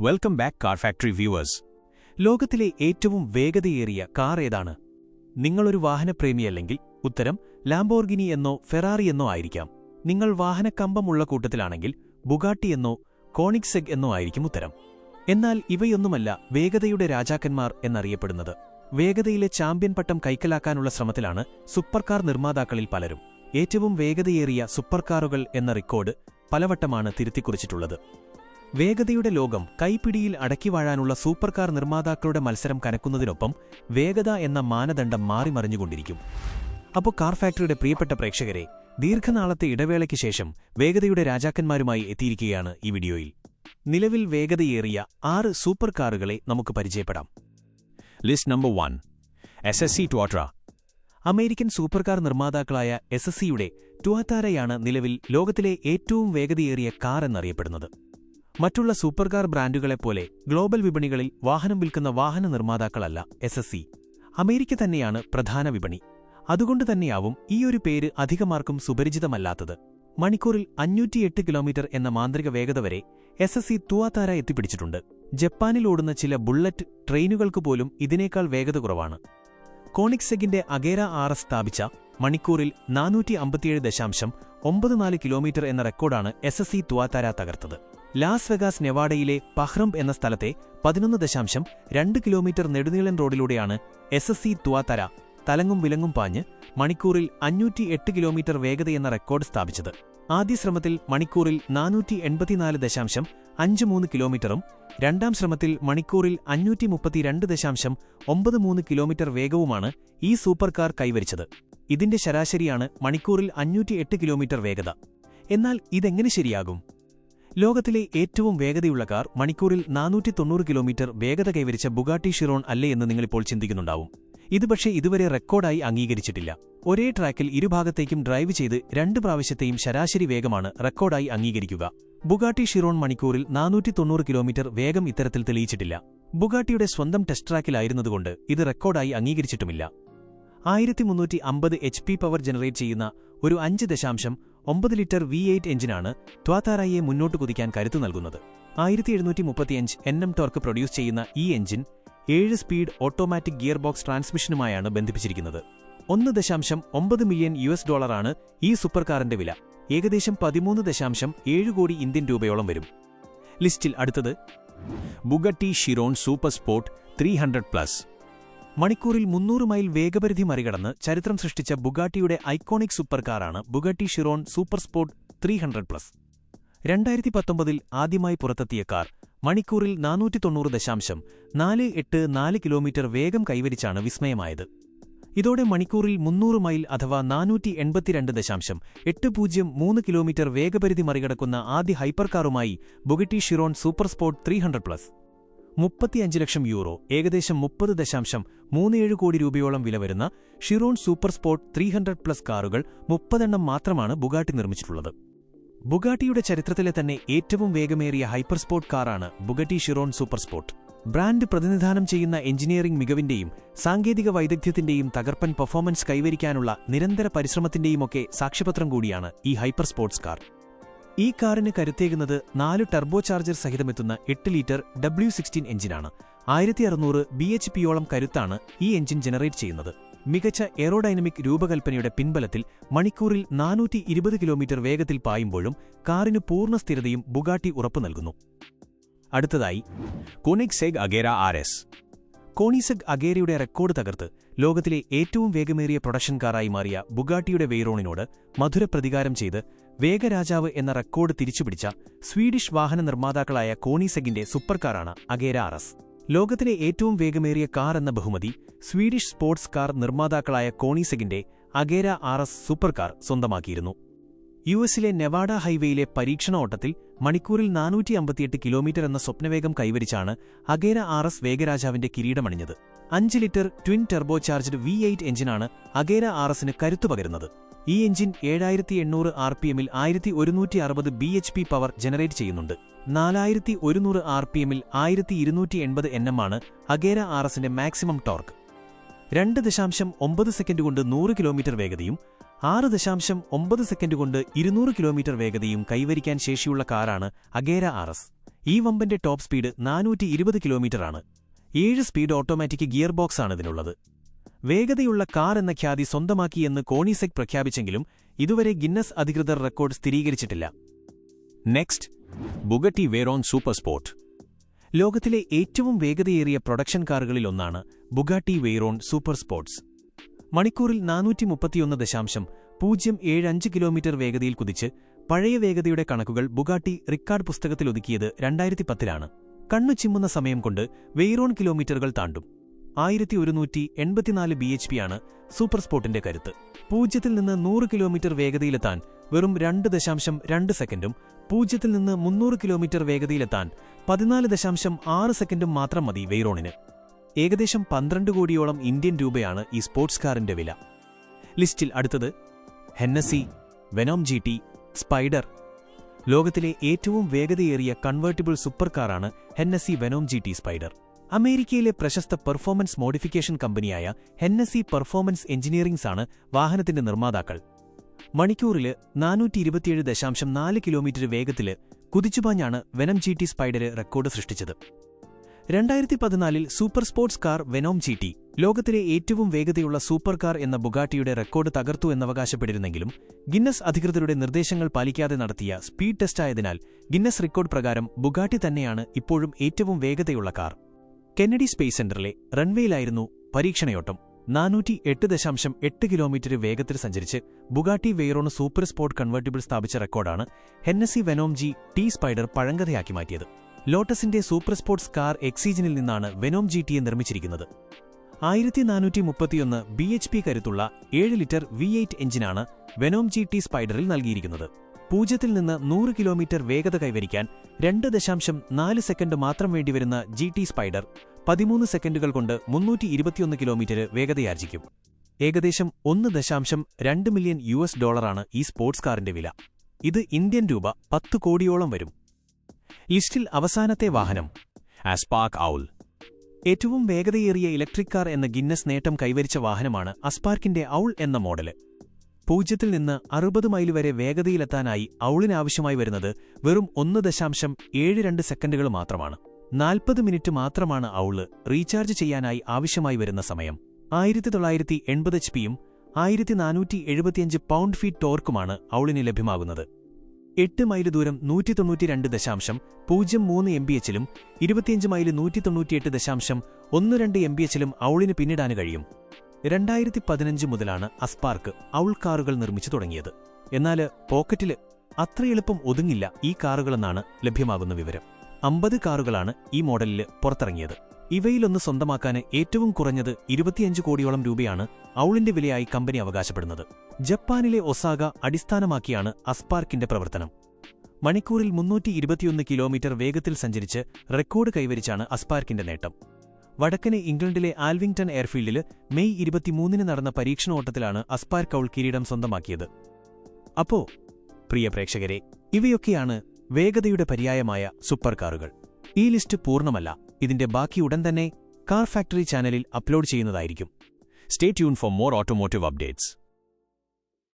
Welcome back car factory viewers ലോകത്തിലെ ഏറ്റവും വേഗതയേറിയ കാർ ഏതാണ്? നിങ്ങളൊരു വാഹനപ്രേമിയല്ലെങ്കിൽ ഉത്തരം ലാംബോർഗിനി എന്നോ ഫെറാറി എന്നോ ആയിരിക്കാം. നിങ്ങൾ വാഹനക്കമ്പമുള്ള കൂട്ടത്തിലാണെങ്കിൽ ബുഗാട്ടി എന്നോ കോണിക്സെഗ് എന്നോ ആയിരിക്കും ഉത്തരം. എന്നാൽ ഇവയൊന്നുമല്ല വേഗതയുടെ രാജാക്കന്മാർ എന്നറിയപ്പെടുന്നത്. വേഗതയിലെ ചാമ്പ്യൻ പട്ടം കൈക്കലാക്കാനുള്ള ശ്രമത്തിലാണ് സൂപ്പർ കാർ നിർമ്മാതാക്കളിൽ പലരും. ഏറ്റവും വേഗതയേറിയ സൂപ്പർ കാറുകൾ എന്ന റെക്കോർഡ് പലവട്ടമാണ് തിരുത്തിക്കുറിച്ചിട്ടുള്ളത്. വേഗതയുടെ ലോകം കൈപ്പിടിയിൽ അടക്കി വാഴാനുള്ള സൂപ്പർ കാർ നിർമ്മാതാക്കളുടെ മത്സരം കനക്കുന്നതിനൊപ്പം വേഗത എന്ന മാനദണ്ഡം മാറിമറിഞ്ഞുകൊണ്ടിരിക്കും. അപ്പോൾ കാർ ഫാക്ടറിയുടെ പ്രിയപ്പെട്ട പ്രേക്ഷകരെ ദീർഘനാളത്തെ ഇടവേളയ്ക്ക് ശേഷം വേഗതയുടെ രാജാക്കന്മാരുമായി എത്തിയിരിക്കുകയാണ് ഈ വീഡിയോയിൽ. നിലവിൽ വേഗതയേറിയ ആറ് സൂപ്പർ കാറുകളെ നമുക്ക് പരിചയപ്പെടാം. List number one S S C Tuatara American super car നിർമ്മാതാക്കളായ S S സിയുടെ ട്വാറ്റാരയാണ് നിലവിൽ ലോകത്തിലെ ഏറ്റവും വേഗതയേറിയ കാർ എന്നറിയപ്പെടുന്നത്. മറ്റുള്ള സൂപ്പർകാർ ബ്രാൻഡുകളെപ്പോലെ ഗ്ലോബൽ വിപണികളിൽ വാഹനം വിൽക്കുന്ന വാഹന നിർമ്മാതാക്കളല്ല എസ് അമേരിക്ക തന്നെയാണ് പ്രധാന വിപണി. അതുകൊണ്ടുതന്നെയാവും ഈയൊരു പേര് അധികമാർക്കും സുപരിചിതമല്ലാത്തത്. മണിക്കൂറിൽ അഞ്ഞൂറ്റിയെട്ട് കിലോമീറ്റർ എന്ന മാന്ത്രിക വേഗത വരെ എസ് എസ് സി തുവാത്താര എത്തിപ്പിടിച്ചിട്ടുണ്ട്. ജപ്പാനിൽ ഓടുന്ന ചില ബുള്ളറ്റ് ട്രെയിനുകൾക്ക് പോലും ഇതിനേക്കാൾ വേഗത കുറവാണ്. കോണിക്സെഗിന്റെ അഗേര ആർ എസ് സ്ഥാപിച്ച മണിക്കൂറിൽ നാനൂറ്റി അമ്പത്തിയേഴ് ദശാംശം ഒമ്പത് നാല് കിലോമീറ്റർ എന്ന റെക്കോർഡാണ് എസ് എസ് സി തുവാത്താര തകർത്തത്. ലാസ് വെഗാസ് നെവാഡയിലെ പഹ്റംബ് എന്ന സ്ഥലത്തെ പതിനൊന്ന് ദശാംശം രണ്ട് കിലോമീറ്റർ നെടുനീളൻ റോഡിലൂടെയാണ് എസ് എസ് സി തുവാത്തര തലങ്ങും വിലങ്ങും പാഞ്ഞ് മണിക്കൂറിൽ അഞ്ഞൂറ്റി എട്ട് കിലോമീറ്റർ വേഗതയെന്ന റെക്കോർഡ് സ്ഥാപിച്ചത്. ആദ്യ ശ്രമത്തിൽ മണിക്കൂറിൽ നാനൂറ്റി എൺപത്തിനാല് ദശാംശം അഞ്ച് മൂന്ന് കിലോമീറ്ററും രണ്ടാം ശ്രമത്തിൽ മണിക്കൂറിൽ അഞ്ഞൂറ്റി മുപ്പത്തിരണ്ട് ദശാംശം ഒമ്പത് മൂന്ന് കിലോമീറ്റർ വേഗവുമാണ് ഈ സൂപ്പർ കാർ കൈവരിച്ചത്. ഇതിന്റെ ശരാശരിയാണ് മണിക്കൂറിൽ അഞ്ഞൂറ്റി എട്ട് കിലോമീറ്റർ വേഗത. എന്നാൽ ഇതെങ്ങനെ ശരിയാകും? ലോകത്തിലെ ഏറ്റവും വേഗതയുള്ള കാർ മണിക്കൂറിൽ നാനൂറ്റി തൊണ്ണൂറ് കിലോമീറ്റർ വേഗത കൈവരിച്ച ബുഗാട്ടി ഷിറോൺ അല്ലേ എന്ന് നിങ്ങളിപ്പോൾ ചിന്തിക്കുന്നുണ്ടാവും. ഇത് പക്ഷേ ഇതുവരെ റെക്കോർഡായി അംഗീകരിച്ചിട്ടില്ല. ഒരേ ട്രാക്കിൽ ഇരുഭാഗത്തേക്കും ഡ്രൈവ് ചെയ്ത് രണ്ട് പ്രാവശ്യത്തെയും ശരാശരി വേഗമാണ് റെക്കോർഡായി അംഗീകരിക്കുക. ബുഗാട്ടി ഷിറോൺ മണിക്കൂറിൽ നാനൂറ്റി തൊണ്ണൂറ് കിലോമീറ്റർ വേഗം ഇത്തരത്തിൽ തെളിയിച്ചിട്ടില്ല. ബുഗാട്ടിയുടെ സ്വന്തം ടെസ്റ്റ് ട്രാക്കിലായിരുന്നതുകൊണ്ട് ഇത് റെക്കോർഡായി അംഗീകരിച്ചിട്ടുമില്ല. ആയിരത്തി മുന്നൂറ്റി അമ്പത് എച്ച് പി പവർ ജനറേറ്റ് ചെയ്യുന്ന ഒരു അഞ്ച് ദശാംശം ഒമ്പത് ലിറ്റർ വി എയ്റ്റ് എഞ്ചിനാണ് ത്വാത്താറായിയെ മുന്നോട്ട് കുതിക്കാൻ കരുത്തു നൽകുന്നത്. ആയിരത്തി എഴുന്നൂറ്റി മുപ്പത്തിയഞ്ച് എൻ എം ടോർക്ക് പ്രൊഡ്യൂസ് ചെയ്യുന്ന ഈ എഞ്ചിൻ ഏഴ് സ്പീഡ് ഓട്ടോമാറ്റിക് ഗിയർ ബോക്സ് ട്രാൻസ്മിഷനുമായാണ് ബന്ധിപ്പിച്ചിരിക്കുന്നത്. ഒന്ന് ദശാംശം ഒമ്പത് മില്യൺ യു എസ് ഡോളറാണ് ഈ സൂപ്പർ കാറിന്റെ വില. ഏകദേശം പതിമൂന്ന് ദശാംശം ഏഴ് കോടി ഇന്ത്യൻ രൂപയോളം വരും. ലിസ്റ്റിൽ അടുത്തത് Bugatti Chiron super sport three hundred plus. മണിക്കൂറിൽ മുന്നൂറ് മൈൽ വേഗപരിധി മറികടന്ന് ചരിത്രം സൃഷ്ടിച്ച ബുഗാട്ടിയുടെ ഐക്കോണിക് സൂപ്പർ കാറാണ് Bugatti Chiron super sport three hundred plus. രണ്ടായിരത്തി പത്തൊമ്പതിൽ ആദ്യമായി പുറത്തെത്തിയ കാർ മണിക്കൂറിൽ നാനൂറ്റി തൊണ്ണൂറ് ദശാംശം നാല് എട്ട് നാല് കിലോമീറ്റർ വേഗം കൈവരിച്ചാണ് വിസ്മയമായത്. ഇതോടെ മണിക്കൂറിൽ മുന്നൂറ് മൈൽ അഥവാ നാനൂറ്റി എൺപത്തിരണ്ട് ദശാംശം എട്ട് പൂജ്യം മൂന്ന് കിലോമീറ്റർ വേഗപരിധി മറികടക്കുന്ന ആദ്യ hyper കാറുമായി Bugatti Chiron super sport three hundred plus. മുപ്പത്തിയഞ്ച് ലക്ഷം യൂറോ ഏകദേശം മുപ്പത് ദശാംശം മൂന്നേഴ് കോടി രൂപയോളം വില വരുന്ന Chiron super sport three hundred plus കാറുകൾ മുപ്പതെണ്ണം മാത്രമാണ് ബുഗാട്ടി നിർമ്മിച്ചിട്ടുള്ളത്. ബുഗാട്ടിയുടെ ചരിത്രത്തിലെ തന്നെ ഏറ്റവും വേഗമേറിയ ഹൈപ്പർ സ്പോർട്ട് കാറാണ് Bugatti Chiron super sport. Brand പ്രതിനിധാനം ചെയ്യുന്ന എഞ്ചിനീയറിംഗ് മികവിന്റെയും സാങ്കേതിക വൈദഗ്ധ്യത്തിന്റെയും തകർപ്പൻ പെർഫോമൻസ് കൈവരിക്കാനുള്ള നിരന്തര പരിശ്രമത്തിന്റെയുമൊക്കെ സാക്ഷ്യപത്രം കൂടിയാണ് ഈ ഹൈപ്പർ സ്പോർട്സ് കാർ. ഈ കാറിന് കരുത്തേകുന്നത് നാല് ടർബോ ചാർജർ സഹിതമെത്തുന്ന എട്ട് ലിറ്റർ ഡബ്ല്യു സിക്സ്റ്റീൻ എഞ്ചിനാണ്. ആയിരത്തി അറുന്നൂറ് ബി എച്ച് പിയോളം കരുത്താണ് ഈ എഞ്ചിൻ ജനറേറ്റ് ചെയ്യുന്നത്. മികച്ച എയറോഡൈനമിക് രൂപകൽപ്പനയുടെ പിൻബലത്തിൽ മണിക്കൂറിൽ നാനൂറ്റി ഇരുപത് കിലോമീറ്റർ വേഗത്തിൽ പായുമ്പോഴും കാറിന് പൂർണ സ്ഥിരതയും ബുഗാട്ടി ഉറപ്പു നൽകുന്നു. അടുത്തതായി Koenigsegg Agera R S. Koenigsegg അഗേരയുടെ record തകർത്ത് ലോകത്തിലെ ഏറ്റവും വേഗമേറിയ പ്രൊഡക്ഷൻ കാറായി മാറിയ ബുഗാട്ടിയുടെ വെയ്റോണിനോട് മധുര പ്രതികാരം ചെയ്ത് വേഗരാജാവ് എന്ന റെക്കോർഡ് തിരിച്ചുപിടിച്ച സ്വീഡിഷ് വാഹന നിർമ്മാതാക്കളായ കോണിസെഗിന്റെ സൂപ്പർ കാറാണ് അഗേര ആർ എസ് ലോകത്തിലെ ഏറ്റവും വേഗമേറിയ കാർ എന്ന ബഹുമതി സ്വീഡിഷ് സ്പോർട്സ് കാർ നിർമ്മാതാക്കളായ കോണിസെഗിന്റെ Agera R S super car സ്വന്തമാക്കിയിരുന്നു. യു എസിലെ നെവാഡ ഹൈവേയിലെ പരീക്ഷണ ഓട്ടത്തിൽ മണിക്കൂറിൽ നാനൂറ്റി അമ്പത്തിയെട്ട് കിലോമീറ്റർ എന്ന സ്വപ്നവേഗം കൈവരിച്ചാണ് അഗേര ആർ എസ് വേഗരാജാവിന്റെ കിരീടമണിഞ്ഞത്. അഞ്ച് litre twin turbo charged V eight എഞ്ചിനാണ് അഗേര ആർ എസിന് കരുത്തു പകരുന്നത്. ഈ എഞ്ചിൻ ഏഴായിരത്തി എണ്ണൂറ് ആർ പി എമ്മിൽ ആയിരത്തി ഒരുന്നൂറ്റി അറുപത് B H P power generate ചെയ്യുന്നുണ്ട്. നാലായിരത്തി ഒരുന്നൂറ് ആർ പി എമ്മിൽ ആയിരത്തി ഇരുന്നൂറ്റി എൺപത് എൻ എം ആണ് അഗേര ആർ എസിന്റെ മാക്സിമം ടോർക്ക്. രണ്ട് ദശാംശം ഒമ്പത് സെക്കൻഡ് കൊണ്ട് നൂറ് കിലോമീറ്റർ വേഗതയും ആറ് ദശാംശം ഒമ്പത് സെക്കൻഡ് കൊണ്ട് ഇരുന്നൂറ് കിലോമീറ്റർ വേഗതയും കൈവരിക്കാൻ ശേഷിയുള്ള കാറാണ് അഗേര ആർ എസ് ഈ വമ്പന്റെ ടോപ്പ് സ്പീഡ് നാനൂറ്റി ഇരുപത് കിലോമീറ്ററാണ്. ഏഴ് സ്പീഡ് ഓട്ടോമാറ്റിക് ഗിയർ ബോക്സാണ് ഇതിനുള്ളത്. വേഗതയുള്ള കാർ എന്ന ഖ്യാതി സ്വന്തമാക്കിയെന്ന് കോണിസെക് പ്രഖ്യാപിച്ചെങ്കിലും ഇതുവരെ ഗിന്നസ് അധികൃതർ റെക്കോർഡ് സ്ഥിരീകരിച്ചിട്ടില്ല. Next Bugatti Veyron super sport ലോകത്തിലെ ഏറ്റവും വേഗതയേറിയ പ്രൊഡക്ഷൻ കാറുകളിലൊന്നാണ് ബുഗാട്ടി വെയ്റോൺ സൂപ്പർ സ്പോർട്സ് മണിക്കൂറിൽ നാനൂറ്റി മുപ്പത്തിയൊന്ന് ദശാംശം പൂജ്യം ഏഴ് അഞ്ച് കിലോമീറ്റർ വേഗതയിൽ കുതിച്ച് പഴയ വേഗതയുടെ കണക്കുകൾ ബുഗാട്ടി റിക്കാർഡ് പുസ്തകത്തിലൊതുക്കിയത് രണ്ടായിരത്തി പത്തിലാണ് കണ്ണു ചിമ്മുന്ന സമയം കൊണ്ട് വെയ്റോൺ കിലോമീറ്ററുകൾ താണ്ടും. ആയിരത്തി ഒരുന്നൂറ്റി എൺപത്തിനാല് ബി എച്ച് പിയാണ് സൂപ്പർ സ്പോർട്ടിന്റെ കരുത്ത്. പൂജ്യത്തിൽ നിന്ന് നൂറ് കിലോമീറ്റർ വേഗതയിലെത്താൻ വെറും രണ്ട് ദശാംശം രണ്ട് സെക്കൻഡും പൂജ്യത്തിൽ നിന്ന് മുന്നൂറ് കിലോമീറ്റർ വേഗതയിലെത്താൻ പതിനാല് ദശാംശം ആറ് സെക്കൻഡും മാത്രം മതി വെയ്റോണിന്. ഏകദേശം പന്ത്രണ്ട് കോടിയോളം ഇന്ത്യൻ രൂപയാണ് ഈ സ്പോർട്സ് കാറിന്റെ വില. ലിസ്റ്റിൽ അടുത്തത് Hennessey Venom G T Spyder. ലോകത്തിലെ ഏറ്റവും വേഗതയേറിയ കൺവേർട്ടിബിൾ സൂപ്പർ കാറാണ് Hennessey Venom G T Spyder. അമേരിക്കയിലെ പ്രശസ്ത പെർഫോമൻസ് മോഡിഫിക്കേഷൻ കമ്പനിയായ ഹെന്നസി പെർഫോമൻസ് എഞ്ചിനീയറിംഗ്സ് ആണ് വാഹനത്തിന്റെ നിർമ്മാതാക്കൾ. മണിക്കൂറിൽ നാനൂറ്റി ഇരുപത്തിയേഴ് ദശാംശം നാല് കിലോമീറ്റർ വേഗത്തിൽ കുതിച്ചുപാഞ്ഞാണ് വെനം ജി ടി റെക്കോർഡ് സൃഷ്ടിച്ചത്. രണ്ടായിരത്തി പതിനാലിൽ super sports car Venom G T ലോകത്തിലെ ഏറ്റവും വേഗതയുള്ള സൂപ്പർ കാർ എന്ന ബുഗാട്ടിയുടെ റെക്കോർഡ് തകർത്തു എന്നവകാശപ്പെട്ടിരുന്നെങ്കിലും ഗിന്നസ് അധികൃതരുടെ നിർദ്ദേശങ്ങൾ പാലിക്കാതെ നടത്തിയ സ്പീഡ് ടെസ്റ്റായതിനാൽ ഗിന്നസ് റെക്കോർഡ് പ്രകാരം ബുഗാട്ടി തന്നെയാണ് ഇപ്പോഴും ഏറ്റവും വേഗതയുള്ള കാർ. കെന്നഡി സ്പേസ് സെന്ററിലെ റൺവേയിലായിരുന്നു പരീക്ഷണയോട്ടം. നാനൂറ്റി എട്ട് ദശാംശം എട്ട് കിലോമീറ്റർ വേഗത്തിൽ സഞ്ചരിച്ച് Bugatti Veyron super sport convertible സ്ഥാപിച്ച റെക്കോർഡാണ് Hennessey Venom G T Spyder പഴങ്കഥയാക്കി മാറ്റിയത്. ലോട്ടസിന്റെ സൂപ്പർ സ്പോർട്സ് കാർ എക്സീജനിൽ നിന്നാണ് വെനോം ജി ടിയെ നിർമ്മിച്ചിരിക്കുന്നത്. ആയിരത്തി നാനൂറ്റി മുപ്പത്തിയൊന്ന് ബി എച്ച് പി കരുത്തുള്ള ഏഴ് ലിറ്റർ വി എയ്റ്റ് എഞ്ചിനാണ് വെനോം ജി ടി സ്പൈഡറിൽ നൽകിയിരിക്കുന്നത്. പൂജ്യത്തിൽ നിന്ന് നൂറ് കിലോമീറ്റർ വേഗത കൈവരിക്കാൻ രണ്ട് ദശാംശം നാല് സെക്കൻഡ് മാത്രം വേണ്ടിവരുന്ന ജി ടി സ്പൈഡർ പതിമൂന്ന് സെക്കൻഡുകൾ കൊണ്ട് മുന്നൂറ്റി ഇരുപത്തിയൊന്ന് കിലോമീറ്റർ വേഗതയാർജിക്കും ഏകദേശം ഒന്ന് ദശാംശം രണ്ട് മില്യൺ യു എസ് ഡോളറാണ് ഈ സ്പോർട്സ് കാറിന്റെ വില. ഇത് ഇന്ത്യൻ രൂപ പത്ത് കോടിയോളം വരും. ലിസ്റ്റിൽ അവസാനത്തെ വാഹനം ആസ്പാർക്ക് ഔൾ ഏറ്റവും വേഗതയേറിയ ഇലക്ട്രിക് കാർ എന്ന ഗിന്നസ് നേട്ടം കൈവരിച്ച വാഹനമാണ് അസ്പാർക്കിന്റെ ഔൾ എന്ന മോഡൽ. പൂജ്യത്തിൽ നിന്ന് അറുപത് മൈൽ വരെ വേഗതയിലെത്താനായി ഔളിനാവശ്യമായി വരുന്നത് വെറും ഒന്ന് ദശാംശം ഏഴ് രണ്ട് സെക്കൻഡുകൾ മാത്രമാണ്. നാൽപ്പത് മിനിറ്റ് മാത്രമാണ് ഔൾ റീചാർജ് ചെയ്യാനായി ആവശ്യമായി വരുന്ന സമയം. ആയിരത്തി തൊള്ളായിരത്തി എൺപത് എച്ച് പിയും ആയിരത്തി നാനൂറ്റി എഴുപത്തിയഞ്ച് പൗണ്ട് ഫീറ്റ് ടോർക്കുമാണ് ഔളിന് ലഭ്യമാകുന്നത്. എട്ട് മൈൽ ദൂരം നൂറ്റി തൊണ്ണൂറ്റിരണ്ട് ദശാംശം പൂജ്യം മൂന്ന് എം ബി എച്ചിലും ഇരുപത്തിയഞ്ച് മൈൽ നൂറ്റി തൊണ്ണൂറ്റിയെട്ട് ദശാംശം ഒന്ന് രണ്ട് എം ബി എച്ചിലും ഔളിന് പിന്നിടാൻ കഴിയും. രണ്ടായിരത്തി പതിനഞ്ച് മുതലാണ് അസ്പാർക്ക് ഔൾ കാറുകൾ നിർമ്മിച്ചു തുടങ്ങിയത്. എന്നാൽ പോക്കറ്റിൽ അത്ര എളുപ്പം ഒതുങ്ങില്ല ഈ കാറുകളെന്നാണ് ലഭ്യമാകുന്ന വിവരം. അമ്പത് കാറുകളാണ് ഈ മോഡലിൽ പുറത്തിറങ്ങിയത്. ഇവയിലൊന്ന് സ്വന്തമാക്കാൻ ഏറ്റവും കുറഞ്ഞത് ഇരുപത്തിയഞ്ച് കോടിയോളം രൂപയാണ് ഔളിന്റെ വിലയായി കമ്പനി അവകാശപ്പെടുന്നത്. ജപ്പാനിലെ ഒസാഗ അടിസ്ഥാനമാക്കിയാണ് അസ്പാർക്കിന്റെ പ്രവർത്തനം. മണിക്കൂറിൽ മുന്നൂറ്റി കിലോമീറ്റർ വേഗത്തിൽ സഞ്ചരിച്ച് റെക്കോർഡ് കൈവരിച്ചാണ് അസ്പാർക്കിന്റെ നേട്ടം. വടക്കന് ഇംഗ്ലണ്ടിലെ ആൽവിംഗ്ടൺ എയർഫീൽഡിൽ മെയ് ഇരുപത്തിമൂന്നിന് നടന്ന പരീക്ഷണോട്ടത്തിലാണ് അസ്പാർ കൗൾ കിരീടം സ്വന്തമാക്കിയത്. അപ്പോ പ്രിയ പ്രേക്ഷകരെ ഇവയൊക്കെയാണ് വേഗതയുടെ പര്യായമായ സൂപ്പർ കാറുകൾ. ഈ ലിസ്റ്റ് പൂർണമല്ല ഇതിന്റെ ബാക്കി ഉടൻ തന്നെ കാർ ഫാക്ടറി ചാനലിൽ അപ്ലോഡ് ചെയ്യുന്നതായിരിക്കും. Stay tune for more automotive updates.